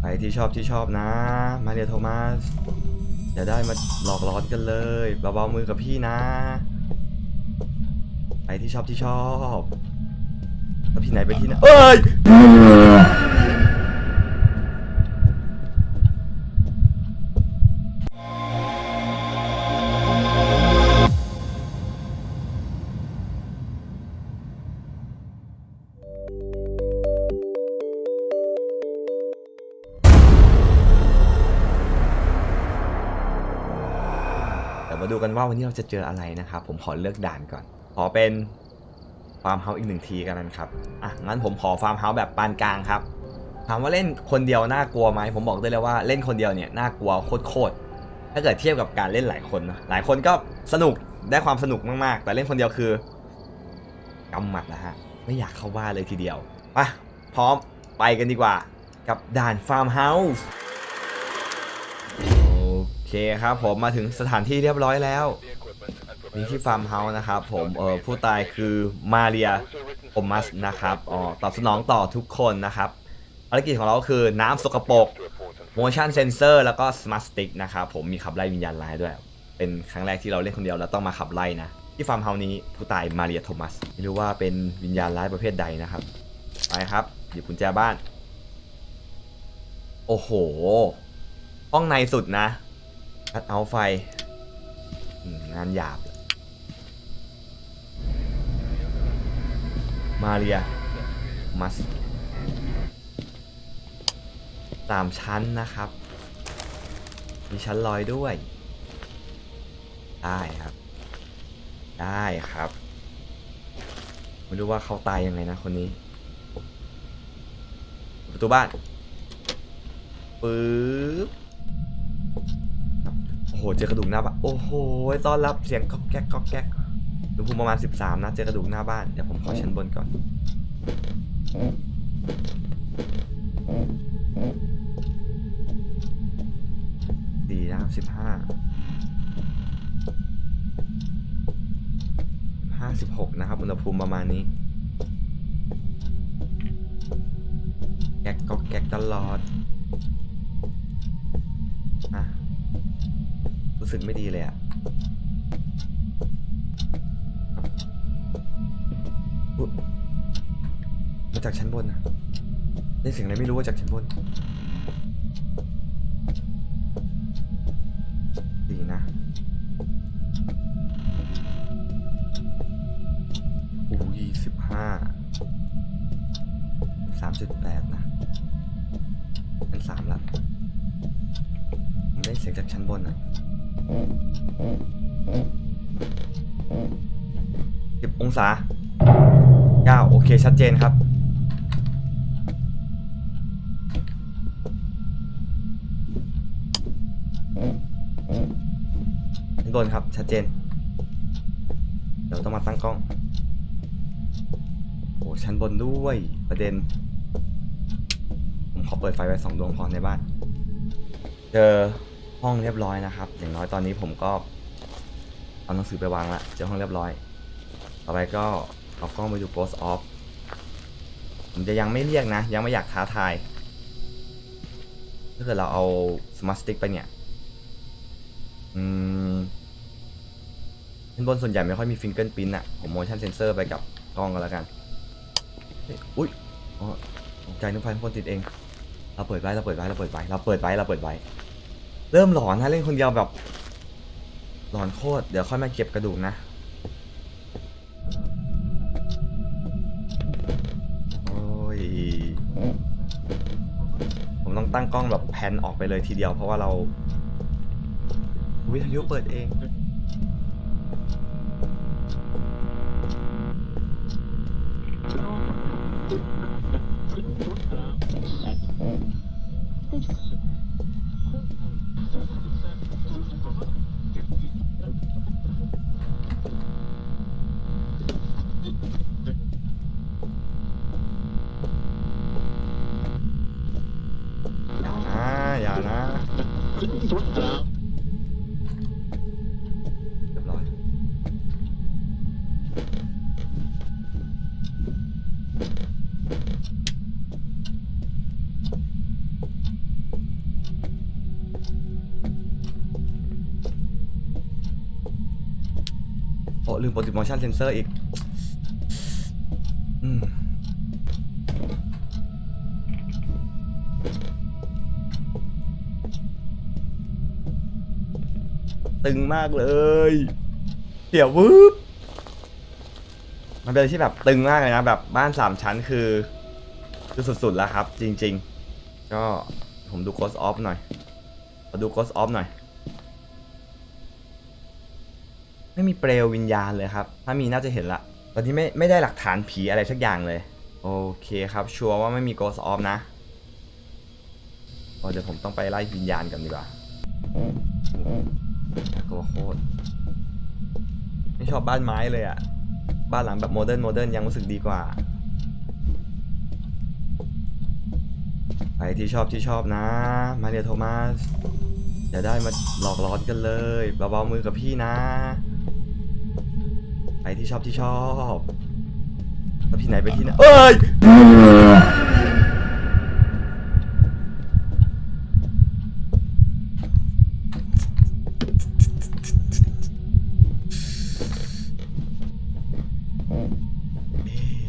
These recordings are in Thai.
ไปที่ชอบที่ชอบนะ มาเรียโทมัสอย่าได้มาหลอกล้อนกันเลยเบาๆมือกับพี่นะ ไปที่ชอบที่ชอบแล้วพี่ไหนไปที่ไหนเอ้ย วมาดูกันว่าวันนี้เราจะเจออะไรนะครับ ผมขอเลือกด่านก่อน ขอเป็นฟาร์มเฮาส์อีกหนึ่งทีกันนะครับ อะ งั้นผมขอฟาร์มเฮาส์แบบปานกลางครับ ถามว่าเล่นคนเดียวน่ากลัวไหม ผมบอกได้เลยว่าเล่นคนเดียวเนี่ยน่ากลัวโคตรๆ ถ้าเกิดเทียบกับการเล่นหลายคนนะหลายคนก็สนุกได้ความสนุกมากๆ แต่เล่นคนเดียวคือกำหมัดนะฮะ ไม่อยากเข้าบ้านเลยทีเดียว ไป พร้อมไปกันดีกว่า กับด่านฟาร์มเฮาส์ เคครับผมมาถึงสถานที่เรียบร้อยแล้วนี่ที่ฟาร์มเฮาส์นะครับผมเออผู้ตายคือมาเรียโอมัสนะครับอ๋อตอบสนองต่อทุกคนนะครับภารกิจของเราก็คือน้ำสกปรก motion sensor แล้วก็ smart stick นะครับผมมีขับไล่วิญญาณร้ายด้วย เป็นครั้งแรกที่เราเล่นคนเดียวแล้วต้องมาขับไล่นะ ที่ฟาร์มเฮาส์นี้ผู้ตายมาเรียโทมัสไม่รู้ว่าเป็นวิญญาณร้ายประเภทใดนะครับไปครับหยิบกุญแจบ้าน โอ้โห ห้องในสุดนะ คัดเอาไฟงานหยาบ มาเรียมัสสามชั้นนะครับ มีชั้นลอยด้วย ได้ครับ ได้ครับ ไม่รู้ว่าเขาตายยังไงนะคนนี้ ประตูบ้านปึ๊บ โอ้โหเจอกระดูกหน้าบ้านโอ้โหต้อนรับเสียงก๊อกแก๊กก๊อกแก๊กอุณหภูมิประมาณ 13 นะเจอกระดูกหน้าบ้านเดี๋ยวผมขอชั้นบนก่อน ดีนะครับสิบห้าห้าสิบหกนะครับ อุณหภูมิประมาณนี้ แก๊กก๊กแก๊กตลอดอะ สึกไม่ดีเลยอะมาจากชั้นบนอะได้เสียงอะไรไม่รู้ว่าจากชั้นบน เก้าโอเคชัดเจนครับชั้นบนครับ ชัดเจน เดี๋ยวต้องมาตั้งกล้อง โอ้ชั้นบนด้วยประเด็น ผมขอเปิดไฟไว้สองดวงพอในบ้าน เจอห้องเรียบร้อยนะครับ อย่างน้อยตอนนี้ผมก็เอาหนังสือไปวางละเจอห้องเรียบร้อย ต่อไปก็เอากล้องไปดู post off ผมจะยังไม่เรียกนะ ยังไม่อยากท้าทาย ถ้าเกิดเราเอา smart stick ไปเนี่ย อืมชั้นบนส่วนใหญ่ไม่ค่อยมีฟิงเกิลปิ้นอะผม motion sensor ไปกับกล้องก็แล้วกัน อุ้ยอ๋อตกใจนึกไฟข้างบนติดเอง เราเปิดไว้เราเปิดไว้เราเปิดไว้เราเปิดไว้เราเปิดไว้เริ่มหลอนนะเล่นคนเดียวแบบหลอนโคตร เดี๋ยวค่อยมาเก็บกระดูกนะ ตั้งกล้องแบบแพนออกไปเลยทีเดียว เพราะว่าเราวิทยุเปิดเอง อย่านะ อย่านะ เรียบร้อย ลืมปลดติด motion sensor อีกอืมตึงมากเลยเดี๋ยววืบมันเป็นอะไรที่แบบตึงมากเลยนะแบบบ้านสามชั้นคือ คือสุดๆแล้วครับ จริง ๆ ก็ผมดู Ghost Off หน่อยขอดู Ghost Off หน่อย ไม่มีเปลววิญญาณเลยครับ ถ้ามีน่าจะเห็นละ ตอนนี้ไม่ไม่ได้หลักฐานผีอะไรสักอย่างเลย โอเคครับ ชัวร์ว่าไม่มี Ghost Off นะอ๋อเดี๋ยวผมต้องไปไล่วิญญาณกันดีกว่าน่ากลัวโคตรไม่ชอบบ้านไม้เลยอะบ้านหลังแบบโมเดิร์นโมเดิร์นยังรู้สึกดีกว่าใครที่ชอบที่ชอบนะ มาเรียโทมัสอย่าได้มาหลอกล้อนกันเลยเบาๆมือกับพี่นะ ใครที่ชอบที่ชอบแล้วพี่ไหนไปที่ไหนเอ้ย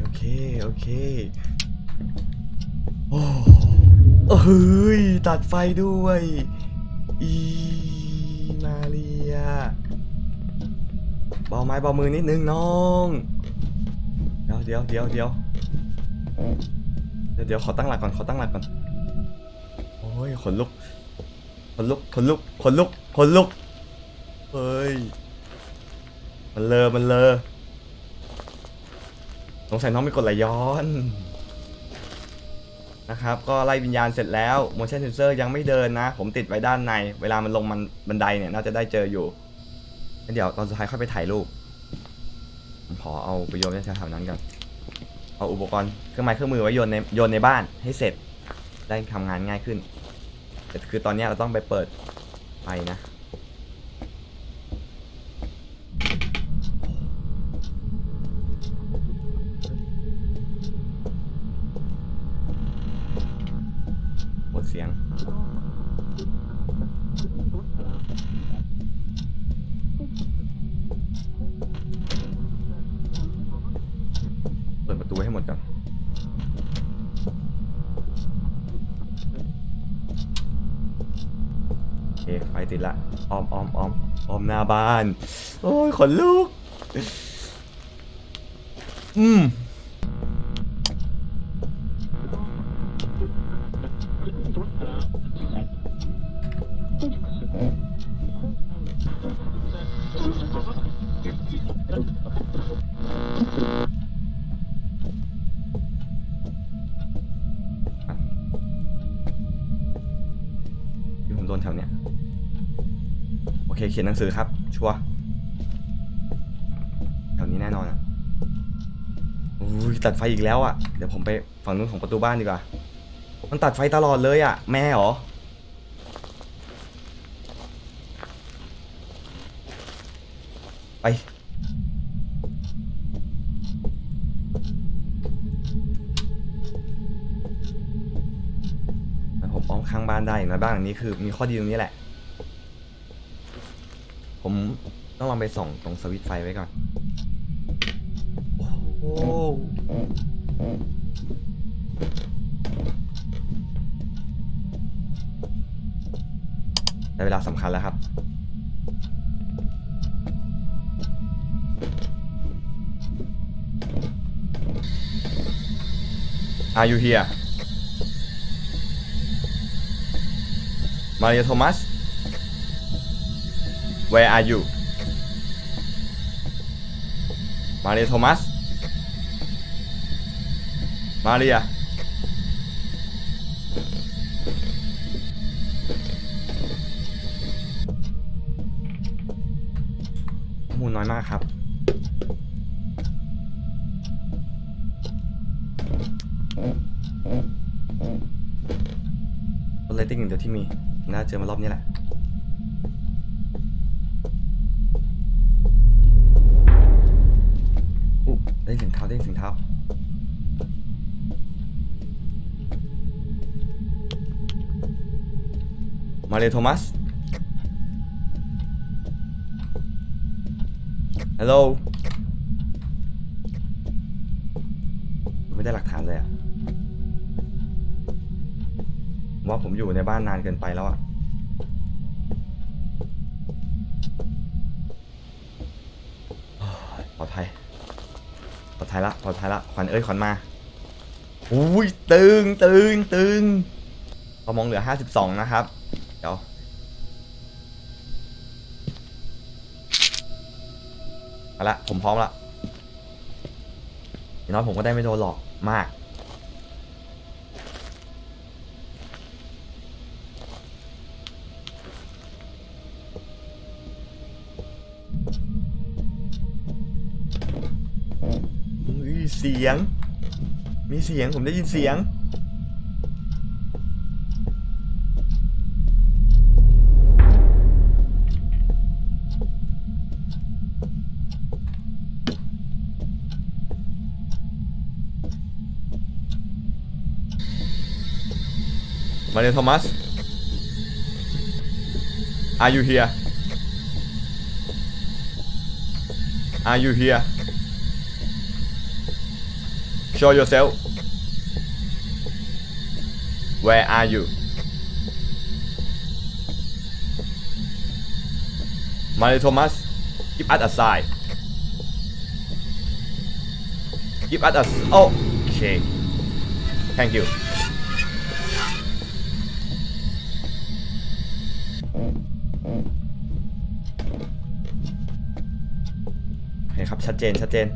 โอเคโอเคโอ้เฮ้ยตัดไฟด้วยอี เบาไม้เบามือนิดนึงน้อง เดี๋ยวเดี๋ยวเดี๋ยวเดี๋ยวเดี๋ยวเดี๋ยวขอตั้งหลักก่อนขอตั้งหลักก่อน โอ้ยขนลุก ขนลุก ขนลุก ขนลุก ขนลุก เฮ้ย มันเลอมันเลอสงสัยน้องไม่กดไหลย้อน นะครับ ก็ไล่วิญญาณเสร็จแล้ว motion sensor ยังไม่เดินนะ ผมติดไว้ด้านใน เวลามันลงมันบันไดเนี่ย น่าจะได้เจออยู่ งั้นเดี๋ยวตอนสุดท้ายค่อยไปถ่ายรูปผมขอเอาไปโยนในแถวๆนั้นกันเอาอุปกรณ์เครื่องไม้เครื่องมือไว้โยนในโยนในบ้านให้เสร็จ ได้ทำงานง่ายขึ้นแต่คือตอนนี้เราต้องไปเปิดไฟนะ หมดเสียง เปิดประตูให้หมดก่อน โอเค ไฟติดละ ออมออมออมออมหน้า บ้าน โอ้ยขนลุก อืมที่ผมโดนแถวเนี้ยโอเคเขียนหนังสือครับ ชัวแถวนี้แน่นอนอะอุ้ยตัดไฟอีกแล้วอะ เดี๋ยวผมไปฝั่งนู้นของประตูบ้านดีกว่า มันตัดไฟตลอดเลยอะ แม่หรอ ไป แล้วผมอ้อมข้างบ้านได้อย่างน้อยบ้างนี้คือมีข้อดีตรงนี้แหละ ผม ต้องลองไปส่องตรงสวิตช์ไฟไว้ก่อน โอ้ได้เวลาสำคัญแล้วครับ Are you here? Maria Thomas? Where are you? Maria Thomas? Maria? ข้อมูลน้อยมากครับเลตติ้งหนึ่งเดียวที่มีน่าเจอมารอบนี้แหละ มาเลยโทมัส ฮัลโหล ไม่ได้หลักฐานเลยอะว่าผมอยู่ในบ้านนานเกินไปแล้วอะปลอดภัย ปลอดภัยละ ปลอดภัยละ ขวัญเอ้ย ขวัญมา อุ้ย ตึง ตึง ตึงเรามองเหลือ 52 นะครับ ดี๋ยวเอาละผมพร้อมละอย่างน้อยผมก็ได้ไม่โดนหลอกมาก อุ้ยเสียง มีเสียงผมได้ยินเสียง My name is Thomas. Are you here? Are you here? Show yourself. Where are you? Mario Thomas, Keep at a Keep Give us a... Okay. Thank you. จนชัดเจน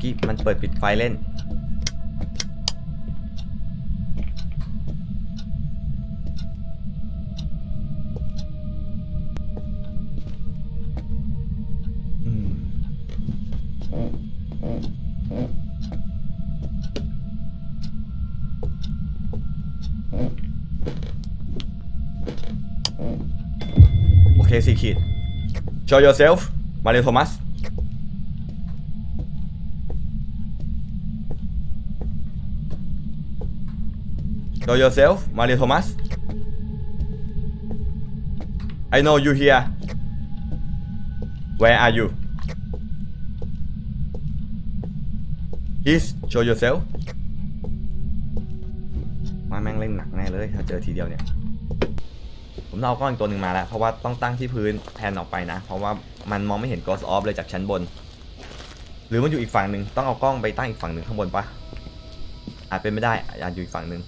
กี้มันเปิดปิดไฟเล่น show yourself มาเรียโทมัส show yourself มาเรียโทมัส I know you here where are you please show yourself มาแม่งเล่นหนักแน่เลย ถ้าเจอทีเดียวเนี่ย ผมเอากล้องอีกตัวหนึ่งมาแล้ว เพราะว่าต้องตั้งที่พื้นแทนออกไปนะ เพราะว่ามันมองไม่เห็น Ghost Off เลยจากชั้นบน หรือมันอยู่อีกฝั่งหนึ่งต้องเอากล้องไปตั้งอีกฝั่งหนึ่งข้างบนปะอาจเป็นไม่ได้อาจอยู่อีกฝั่งหนึ่ง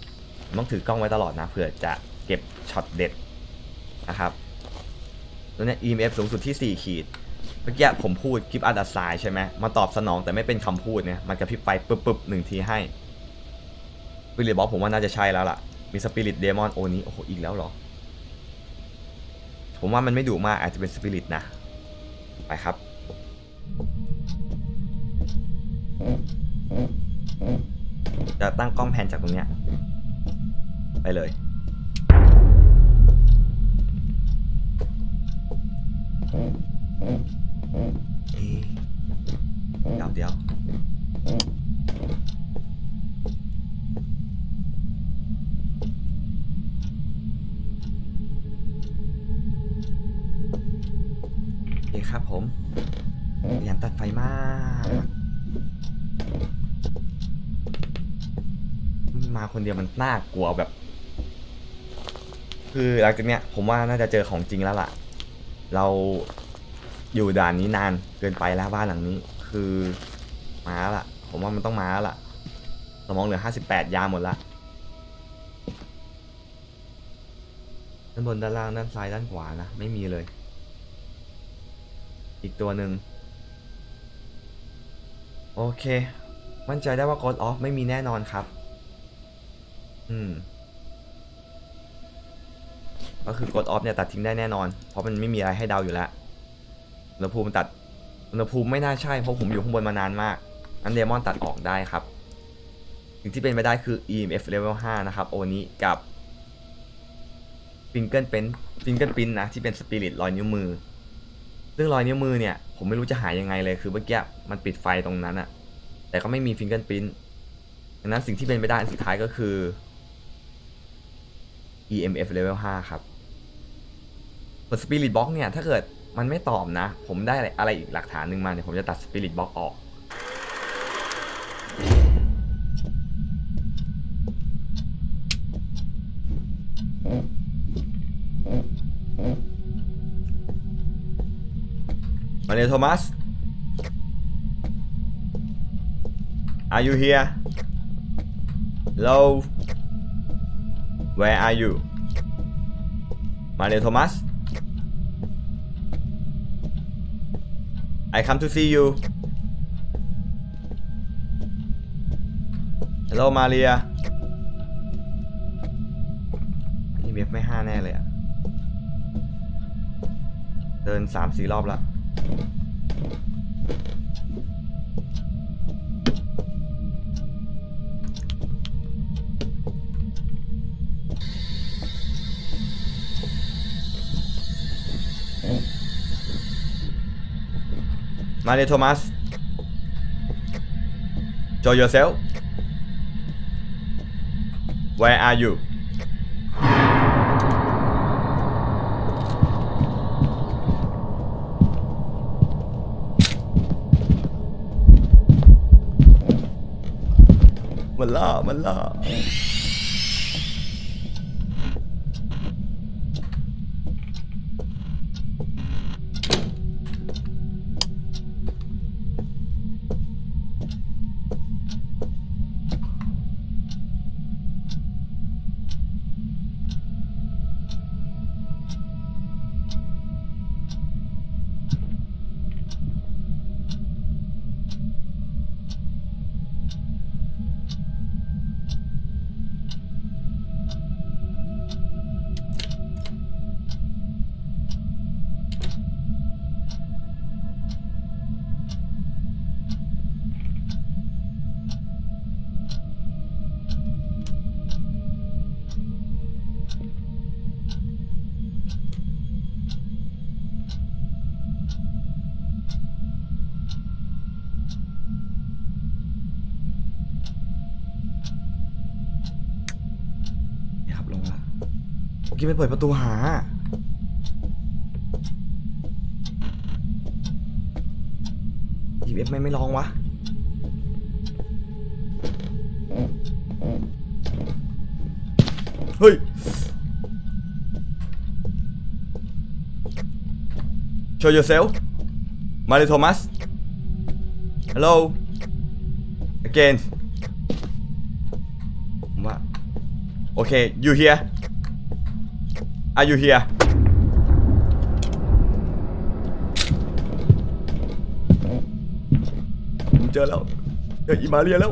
ต้องถือกล้องไว้ตลอดนะเผื่อจะเก็บช็อตเด็ดนะครับตัวเนี้ย EMF สูงสุดที่ 4 ขีดเมื่อกี้ผมพูดคลิปอัดอัดสายใช่ไหมมาตอบสนองแต่ไม่เป็นคำพูดเนี่ยมันกระพริบไฟปึ๊บปึ๊บหนึ่งทีให้วิลเลย์บอกผมว่าน่าจะใช่แล้วล่ะมีสปิริตเดมอนโอนี้โอ้โหอีกแล้วเหรอ ผมว่ามันไม่ดุมากอาจจะเป็นสปิริตนะ ไปครับ จะตั้งกล้องแพนจากตรงเนี้ย ไปเลย เดี๋ยวเดี๋ยว เคครับผมพยายามตัดไฟมาก มาคนเดียวมันน่ากลัวแบบ คือหลังจากเนี้ย ผมว่าน่าจะเจอของจริงแล้วล่ะ เราอยู่ด่านนี้นานเกินไปแล้วบ้านหลังนี้ คือมาแล้วล่ะผมว่ามันต้องมาแล้วล่ะสมองเหลือห้าสิบแปดยาหมดละด้านบนด้านล่างด้านซ้ายด้านขวานะไม่มีเลย อีกตัวหนึ่งโอเค มั่นใจได้ว่า God Off ไม่มีแน่นอนครับ อืม ก็คือกดออฟเนี่ยตัดทิ้งได้แน่นอน เพราะมันไม่มีอะไรให้เดาอยู่แล้วอุณหภูมิมันตัดอุณหภูมิไม่น่าใช่เพราะผมอยู่ข้างบนมานานมากนั้นเดมอนตัดออกได้ครับ สิ่งที่เป็นไปได้คือ EMF level 5 นะครับ โอนี้กับ Finger Print Finger Print นะ ที่เป็นสปิริตรอยนิ้วมือ ซึ่งรอยนิ้วมือเนี่ย ผมไม่รู้จะหายังไงเลยคือเมื่อกี้มันปิดไฟตรงนั้นอะแต่ก็ไม่มี Finger Print ดังนั้นสิ่งที่เป็นไปได้สุดท้ายก็คือ EMF level 5 ครับส่วน Spirit Box เนี่ย ถ้าเกิดมันไม่ตอบนะ ผมได้อะไรอีกหลักฐานหนึ่งมาเดี๋ยวผมจะตัดสปิริตบ็อกออก เลยโทมัส Are you here Hello Where are you มาเลยโทมัส I come to see you Hello Maria นี่เว็บไม่ห้าแน่เลยอะเดินสามสี่รอบแล้ว มาเลยโทมัส Show yourself Where are you มันล่ามันล่า อกี้ไม่เปิดประตูหา EF ไม่ไม่ลองวะ เฮ้ย Show yourself มาเลยโทมัส Hello again ผมว่าโอเค you here are you here ผมเจอแล้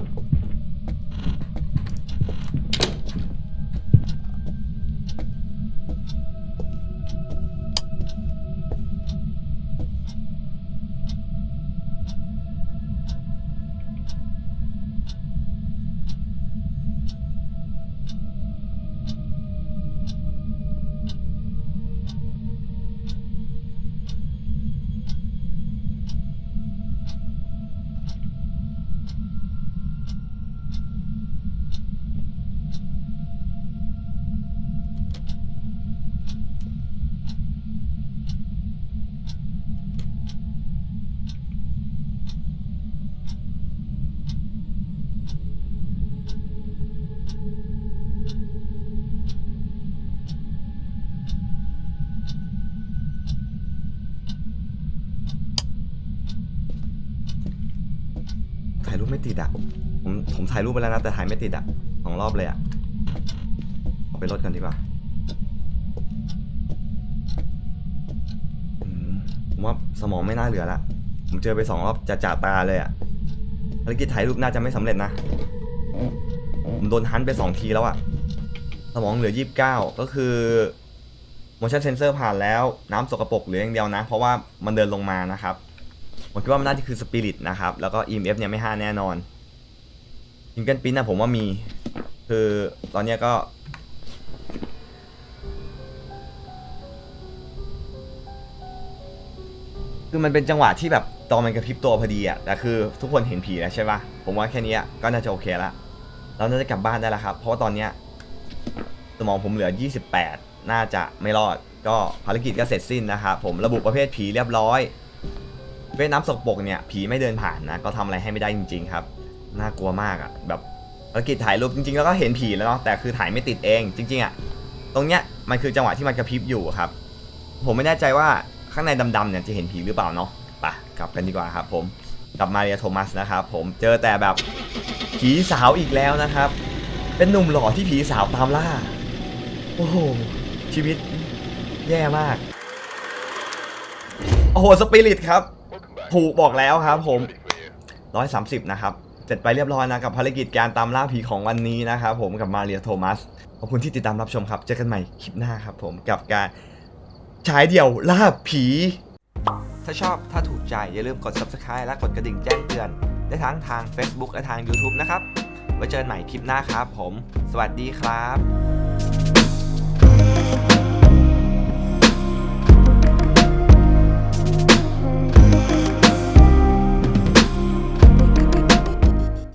ผมถ่ายรูปไปแล้วนะ แต่ถ่ายไม่ติดอะสองรอบเลยอะเอาไปลดกันดีกว่าผมว่าสมองไม่น่าเหลือละ ผมเจอไปสองรอบจะจ่าตาเลยอะภารกิจถ่ายรูปน่าจะไม่สำเร็จนะ ผมโดนฮันไปสองทีแล้วอะสมองเหลือยี่สิบเก้าก็คือ motion sensor ผ่านแล้วน้ำสกปรกเหลืออย่างเดียวนะ เพราะว่ามันเดินลงมานะครับ ผมคิดว่ามันน่าจะคือสปิริตนะครับ แล้วก็ EMF เนี่ยไม่ห้าแน่นอน ฟิงเกิลปิ้นนะผมว่ามี คือตอนเนี้ยก็ คือมันเป็นจังหวะที่แบบตอนมันกระพริบตัวพอดีอะแต่คือทุกคนเห็นผีแล้วใช่ปะผมว่าแค่นี้ก็น่าจะโอเคละเราน่าจะกลับบ้านได้แล้วครับ เพราะว่าตอนเนี้ยสมองผมเหลือ 28 น่าจะไม่รอด ก็ภารกิจก็เสร็จสิ้นนะครับผมระบุประเภทผีเรียบร้อยเวทน้ำสกปรกเนี่ยผีไม่เดินผ่านนะ ก็ทำอะไรให้ไม่ได้จริง ๆ ครับ น่ากลัวมากอะ่ะแบบภารกิจถ่ายรูปจริงๆแล้วก็เห็นผีแล้วเนาะแต่คือถ่ายไม่ติดเองจริง ๆอะ่ะตรงเนี้ยมันคือจังหวะที่มันกระพริบอยู่ครับ ผมไม่แน่ใจว่าข้างในดำๆเนี่ยจะเห็นผีหรือเปล่าเนาะไปกลับกันดีกว่าครับผมกับมาเรียโทมัสนะครับผมเจอแต่แบบผีสาวอีกแล้วนะครับ เป็นหนุ่มหล่อที่ผีสาวตามล่า โอ้โห ชีวิตแย่มาก โอ้โห สปิริตครับ ถูกบอกแล้วครับผม 130 นะครับ เสร็จไปเรียบร้อยนะกับภารกิจการตามล่าผีของวันนี้นะครับผมกับมาเรียโทมัส ขอบคุณที่ติดตามรับชมครับ เจอกันใหม่คลิปหน้าครับผมกับการฉายเดี่ยวล่าผี ถ้าชอบถ้าถูกใจอย่าลืมกด subscribe และกดกระดิ่งแจ้งเตือน ได้ทั้งทาง Facebook และทาง YouTube นะครับ ไว้เจอกันใหม่คลิปหน้าครับผม สวัสดีครับ